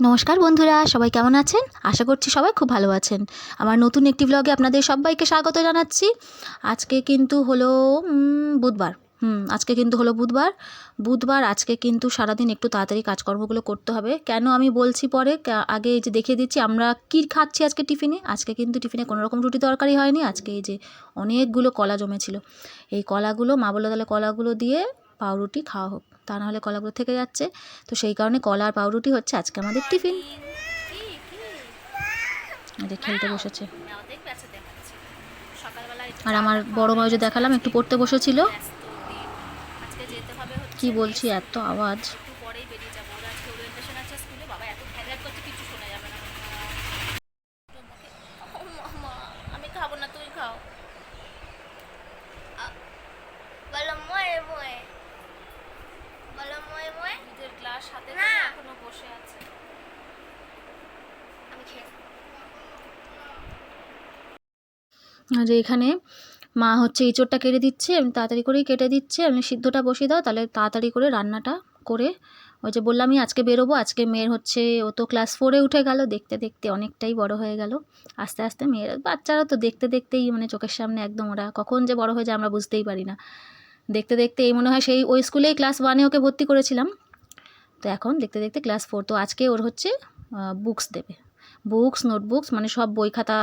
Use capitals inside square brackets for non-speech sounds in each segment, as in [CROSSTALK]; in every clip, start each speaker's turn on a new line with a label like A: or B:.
A: নমস্কার বন্ধুরা, সবাই কেমন আছেন? আশা করছি সবাই খুব ভালো আছেন। আমার নতুন একটি ব্লগে আপনাদের সবাইকে স্বাগত জানাচ্ছি। আজকে কিন্তু হলো বুধবার। হুম, আজকে কিন্তু হলো বুধবার। বুধবার আজকে কিন্তু সারাদিন একটু তাড়াতাড়ি কাজকর্মগুলো করতে হবে। কেন আমি বলছি পরে? আগে এই যে দেখিয়ে দিচ্ছি, আমরা কী খাচ্ছি আজকে টিফিনে? আজকে কিন্তু টিফিনে কোনো রকম রুটি তরকারি হয়নি। আজকে এই যে অনেকগুলো কলা জমেছিল। এই কলাগুলো, মা বলল তাহলে কলাগুলো দিয়ে পাউরুটি খাওয়া হোক। তা নাহলে কলাগুলো থেকে যাচ্ছে। তো সেই কারণে কলা আর পাউরুটি হচ্ছে আজকে আমাদের টিফিন। এই খেলতে বসেছে। আর আমার বড় যে দেখালাম, একটু পড়তে বসেছিল। কি বলছি, এত আওয়াজ
B: একটু পরেই বেরিয়ে যাব ওর আজকে ওরিয়েন্টেশন আছে স্কুলে বাবা এত ভ্যাগাট করছে কিছু শোনা যাবে না ও মামা, আমি খাব না তুই খাও
C: বলো ময়ে ময়ে বলো ময়ে ময়ে
B: দুধের গ্লাস হাতে
C: না।
B: করে এখনও বসে আছে
C: আমি খেয়ে
A: আর এখানে মা হচ্ছে ইঁচড়টা কেটে দিচ্ছে, আমি তাড়াতাড়ি করেই কেটে দিচ্ছে, আমি সিদ্ধটা বসিয়ে দাও, তাহলে তাড়াতাড়ি করে রান্নাটা করে ওই যে বললামই আজকে বেরোবো, আজকে মেয়ের হচ্ছে, ও তো ক্লাস ফোরে উঠে গেল, দেখতে দেখতে অনেকটাই বড় হয়ে গেল, আস্তে আস্তে মেয়ের, বাচ্চারা তো দেখতে দেখতেই মানে চোখের সামনে একদম ওরা কখন যে বড় হয়ে যায় আমরা বুঝতেই পারি না, দেখতে দেখতে এই মনে হয় সেই ওই স্কুলেই ক্লাস ওয়ানে ওকে ভর্তি করেছিলাম, তো এখন দেখতে দেখতে ক্লাস ফোর তো আজকে ওর হচ্ছে বুকস দেবে। বুকস নোটবুকস মানে সব বই খাতা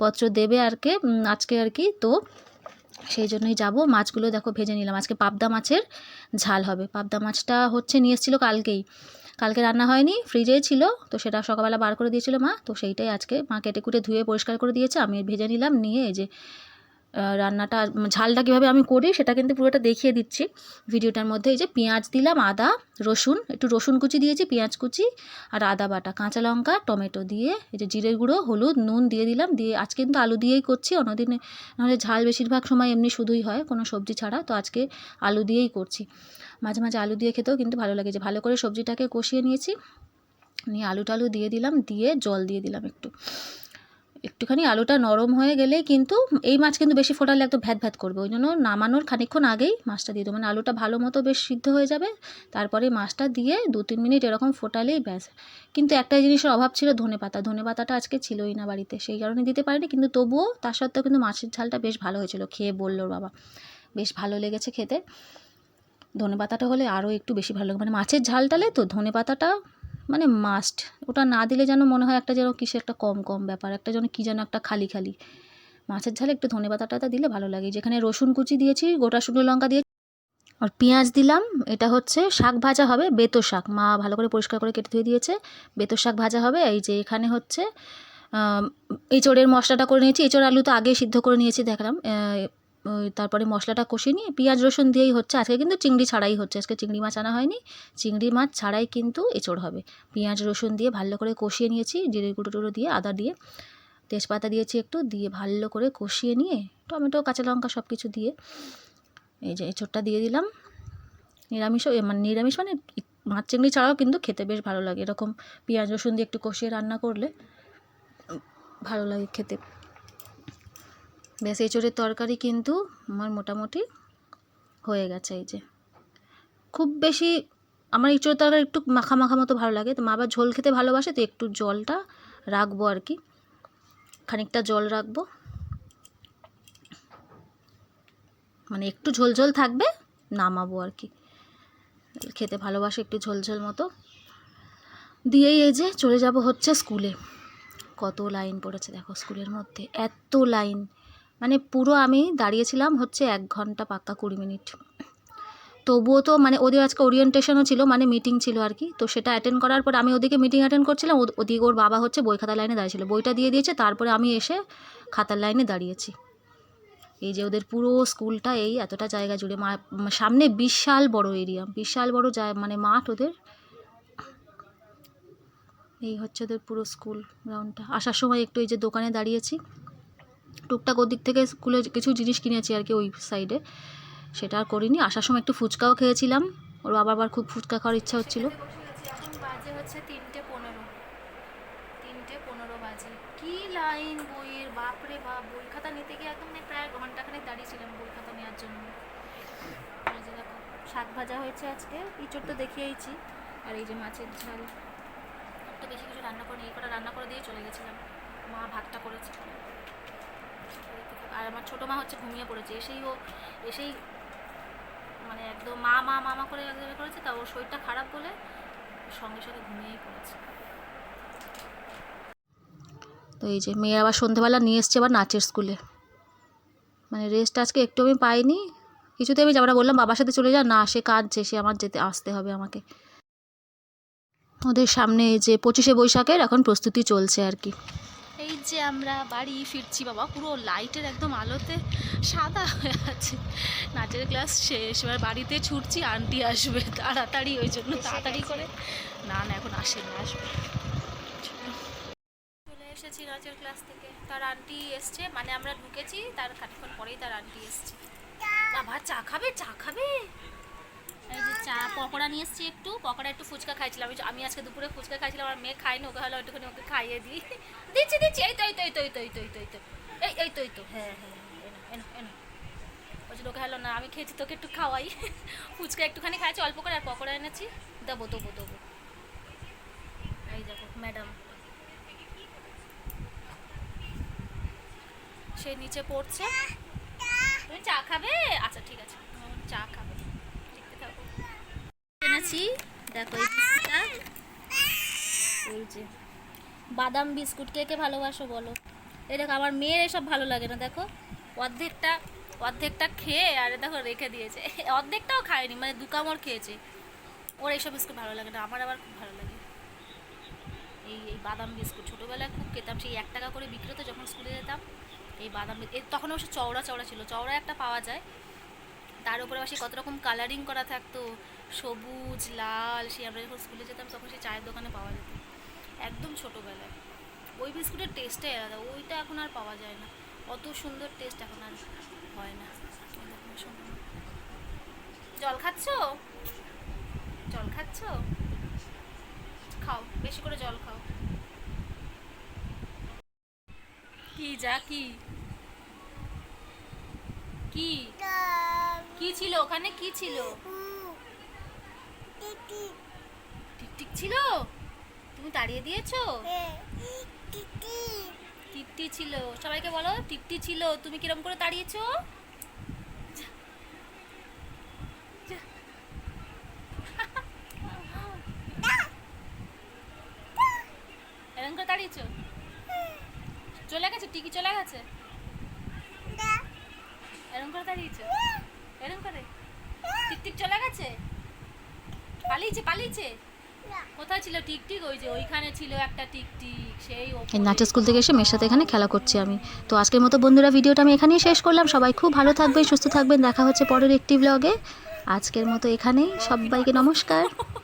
A: পত্র দেবে আর কি আজকে আর কি তো সেই জন্যই যাব। মাছগুলো দেখো ভেজে নিলাম। আজকে পাবদা মাছের ঝাল হবে। পাবদা মাছটা হচ্ছে নিয়ে এসেছিল কালকেই। কালকে রান্না হয়নি ফ্রিজেই ছিল। তো সেটা সকালবেলা বার করে দিয়েছিল মা। তো সেইটাই আজকে মা কেটে কুটে ধুয়ে পরিষ্কার করে দিয়েছে। আমি ভেজে নিলাম, নিয়ে এই যে রান্নাটা, ঝালটা কীভাবে আমি করি সেটা কিন্তু পুরোটা দেখিয়ে দিচ্ছি। ভিডিওটার মধ্যে এই যে পেঁয়াজ দিলাম, আদা, রসুন, একটু রসুন কুচি দিয়েছি, পেঁয়াজ কুচি আর আদা বাটা, কাঁচা লঙ্কা, টমেটো দিয়ে, এই যে জিরে গুঁড়ো, হলুদ, নুন দিয়ে দিলাম, দিয়ে আজকে কিন্তু আলু দিয়েই করছি, অন্যদিনে নাহলে ঝাল বেশিরভাগ সময় এমনি শুধুই হয়, কোনো সবজি ছাড়া, তো আজকে আলু দিয়েই করছি। মাঝে মাঝে আলু দিয়ে খেতেও কিন্তু ভালো লাগে, যে ভালো করে সবজিটাকে কষিয়ে নিয়েছি, নিয়ে আলু টালু দিয়ে দিলাম, দিয়ে জল দিয়ে দিলাম একটু। একটুখানি আলুটা নরম হয়ে গেলে কিন্তু এই মাছ কিন্তু বেশি ফোটালে একটু ভ্যাত ভ্যাত করবে। ওই জন্য নামানোর খানিকক্ষণ আগেই মাছটা দিয়ে দেবো। মানে আলুটা ভালো মতো বেশ সিদ্ধ হয়ে যাবে। তারপরে মাছটা দিয়ে দু তিন মিনিট এরকম ফোটালেই ব্যাস। কিন্তু একটাই জিনিসের অভাব ছিল ধনে পাতা। ধনে পাতাটা আজকে ছিলই না বাড়িতে। সেই কারণে দিতে পারিনি। কিন্তু তবুও তার সত্ত্বেও কিন্তু মাছের ঝালটা বেশ ভালো হয়েছিল। খেয়ে বলল বাবা। বেশ ভালো লেগেছে খেতে। ধনে পাতাটা হলে আরও একটু বেশি ভালো লাগে। মানে মাছের ঝালটালে তো ধনে পাতাটা মানে মাস্ট ওটা না দিলে যেন মনে হয় একটা যেন কিসে একটা কম কম ব্যাপার, একটা যেন কী যেন একটা খালি খালি। মাছের ঝালে একটু ধনে পাতাটা দিলে ভালো লাগে। যেখানে রসুন কুচি দিয়েছি, গোটা শুকনো লঙ্কা দিয়েছি আর পেঁয়াজ দিলাম, এটা হচ্ছে শাক ভাজা হবে বেতো শাক। মা ভালো করে পরিষ্কার করে কেটে ধুয়ে দিয়েছে, বেতো শাক ভাজা হবে। এই যে এখানে হচ্ছে এঁচোড়ের মশলাটা করে নিয়েছি। এঁচোড় আলু তো আগে সিদ্ধ করে নিয়েছি, দেখলাম। ওই তারপরে মশলাটা কষিয়ে নিয়ে পেঁয়াজ রসুন দিয়েই হচ্ছে। আজকে কিন্তু চিংড়ি ছাড়াই হচ্ছে। আজকে চিংড়ি মাছ আনা হয়নি। চিংড়ি মাছ ছাড়াই কিন্তু এঁচোড় হবে। পেঁয়াজ রসুন দিয়ে ভালো করে কষিয়ে নিয়েছি। জিরে গুঁড়ো টুড়ো দিয়ে আদা দিয়ে তেজপাতা দিয়েছি একটু। দিয়ে ভালো করে কষিয়ে নিয়ে টমেটো, কাঁচা লঙ্কা সব কিছু দিয়ে এই যে এঁচোড়টা দিয়ে দিলাম। নিরামিষও মানে নিরামিষ মানে মাছ চিংড়ি ছাড়াও কিন্তু খেতে বেশ ভালো লাগে। এরকম পেঁয়াজ রসুন দিয়ে একটু কষিয়ে রান্না করলে ভালো লাগে খেতে। ব্যাস এঁচোড়ের তরকারি কিন্তু আমার মোটামুটি হয়ে গেছে এই যে। খুব বেশি আমার এঁচোড়ের তরকারি একটু মাখা মাখা মতো ভালো লাগে। তো মা আবার ঝোল খেতে ভালোবাসে, তো একটু জলটা রাখব আর কি। খানিকটা জল রাখব। মানে একটু ঝোল ঝোল থাকবে, নামাবো আর কি। খেতে ভালোবাসে একটু ঝোল ঝোল মতো। দিয়েই এই যে চলে যাব হচ্ছে স্কুলে। কত লাইন পড়েছে দেখো স্কুলের মধ্যে, এত লাইন। মানে পুরো আমি দাঁড়িয়েছিলাম হচ্ছে এক ঘণ্টা পাক্কা কুড়ি মিনিট। তবুও তো মানে ওদের আজকে ওরিয়েন্টেশনও ছিল মানে মিটিং ছিল আর কি। তো সেটা অ্যাটেন্ড করার পর আমি ওদিকে মিটিং অ্যাটেন্ড করছিলাম ওদ- ওদিকে ওর বাবা হচ্ছে বই খাতার লাইনে দাঁড়িয়েছিল। বইটা দিয়ে দিয়েছে, তারপরে আমি এসে খাতার লাইনে দাঁড়িয়েছি। এই যে ওদের পুরো স্কুলটা এই এতটা জায়গা জুড়ে সামনে বিশাল বড় এরিয়া বিশাল বড় মানে মাঠ ওদের। এই হচ্ছে ওদের পুরো স্কুল গ্রাউন্ডটা আসার সময় একটু এই যে দোকানে দাঁড়িয়েছি। টুকটাক ওদিক থেকে স্কুলে কিছু জিনিস কিনেছি আর কি ওই সাইডে সেটা আর করিনি। আসার সময় একটু ফুচকাও খেয়েছিলাম। ওর বাবার আবার খুব ফুচকা খাওয়ার ইচ্ছা হচ্ছিল।
B: বাজে হচ্ছে তিনটে পনেরো। তিনটে পনেরো বাজে। লাইন বইয়ের? বাপরে বাপ নিতে গিয়ে প্রায় দাঁড়িয়েছিলাম নেওয়ার জন্য। শাক ভাজা হয়েছে আজকে। ইঁচড় তো দেখিয়েইছি। আর এই যে মাছের ঝাল। একটু বেশি কিছু রান্না করে, এই কটা রান্না করে দিয়ে চলে গেছিলাম। মা ভাতটা করেছে। আর আমার ছোটো মা হচ্ছে ঘুমিয়ে পড়েছে। এসেই ও, এসেই মানে একদম মা মা মামা করে এক জায়গায় করেছে, তা ওর শরীরটা খারাপ বলে সঙ্গে সঙ্গে ঘুমিয়েই পড়েছে।
A: তো এই যে মেয়ে আবার সন্ধেবেলা নিয়ে এসছে আবার নাচের স্কুলে। মানে রেস্ট আজকে একটু আমি পাইনি কিছুতে আমি যাবার বললাম বাবার সাথে চলে যা, না, সে কাঁদছে, সে আমার যেতে, আসতে হবে আমাকে। ওদের সামনে যে পঁচিশে বৈশাখের এখন প্রস্তুতি চলছে আর কি।
B: এই যে আমরা বাড়ি ফিরছি বাবা পুরো লাইটের একদম আলোতে সাদা হয়ে আছে। নাচের ক্লাস শেষ এবার বাড়িতে ছুটছি আন্টি আসবে তাড়াতাড়ি ওই জন্য তাড়াতাড়ি করে। না না এখন আসে না আসবে। চলে এসেছি নাচের ক্লাস থেকে। তার আন্টি এসছে মানে আমরা ঢুকেছি তার খানিক্ষণ পরেই তার আন্টি এসছে। বাবা চা খাবে? চা খাবে? এই যে চা, পকোড়া নিয়ে এসেছি একটু। পকোড়া একটু ফুচকা খাইছিলাম। আমি আজকে দুপুরে ফুচকা খাইছিলাম আমার মেয়ে খাইনি ওকে হলো একটুখানি ওকে খাইয়ে দিই। দিচ্ছি দিচ্ছি। এই তো এই তো এই তো এই তো এই তো এই তো এই তো। এই এই তো এই তো। হ্যাঁ হ্যাঁ এনো এনো এনো ওই ওকে, হলো না, আমি খেয়েছি, তোকে একটু খাওয়াই। ফুচকা একটুখানি খাইছি অল্প করে, আর পকোড়া এনেছি। দেবো দেবো দেবো। এই দেখো, ম্যাডাম। সে নিচে পড়ছে। তুমি চা খাবে? আচ্ছা ঠিক আছে। চা খাবে। এনেছি দেখো এই বিস্কুটটা। এই যে। বাদাম বিস্কুট, কে কে ভালোবাসো বলো। এই দেখো, আমার মেয়ের এসব ভালো লাগে না, দেখো। অর্ধেকটা অর্ধেকটা খেয়ে, আর দেখো, রেখে দিয়েছে। [LAUGHS] অর্ধেকটাও খায়নি মানে দু কামড় খেয়েছে। ওর এইসব বিস্কুট ভালো লাগে না, আমার আবার খুব ভালো লাগে। এই এই বাদাম বিস্কুট, ছোটোবেলায় খুব খেতাম, সেই এক টাকা করে বিক্রি হতো যখন স্কুলে যেতাম। এই বাদাম তখন অবশ্য চওড়া চওড়া ছিল চওড়া একটা পাওয়া যায়। তার উপরে আবার কত রকম কালারিং করা থাকতো সবুজ লাল সেই আমরা যখন স্কুলে যেতাম তখন সেই চায়ের দোকানে পাওয়া যেত। একদম ছোটোবেলায়। ওই বিস্কুটের টেস্টটাই আলাদা ওইটা এখন আর পাওয়া যায় না। অত সুন্দর টেস্ট এখন আর হয় না। জল খাচ্ছ? জল খাচ্ছ? খাও বেশি করে জল খাও। কি যা কি? কি? কি ছিল? ওখানে কি ছিল? টিকটিক ছিল? তুমি তাড়িয়ে দিয়েছ? টিকটি ছিল। সবাইকে বলো টিকটি ছিল। তুমি কিরম করে তাড়িয়েছো। এরম করে তাড়িয়েছো? চলে গেছে? টিকি চলে গেছে? এরম করে দাঁড়িয়েছো এরম করে? টিকটিক চলে গেছে? পালিয়েছে পালিয়েছে? কোথায় ছিল টিকটিক ওই যে ওইখানে ছিল একটা টিকটিক সেই।
A: নাচের স্কুল থেকে এসে মেয়ের সাথে এখানে খেলা করছি আমি। তো আজকের মতো বন্ধুরা ভিডিওটা আমি এখানেই শেষ করলাম। সবাই খুব ভালো থাকবেন সুস্থ থাকবেন। দেখা হচ্ছে পরের একটি ব্লগে আজকের মতো এখানেই। সবাইকে নমস্কার। [LAUGHS]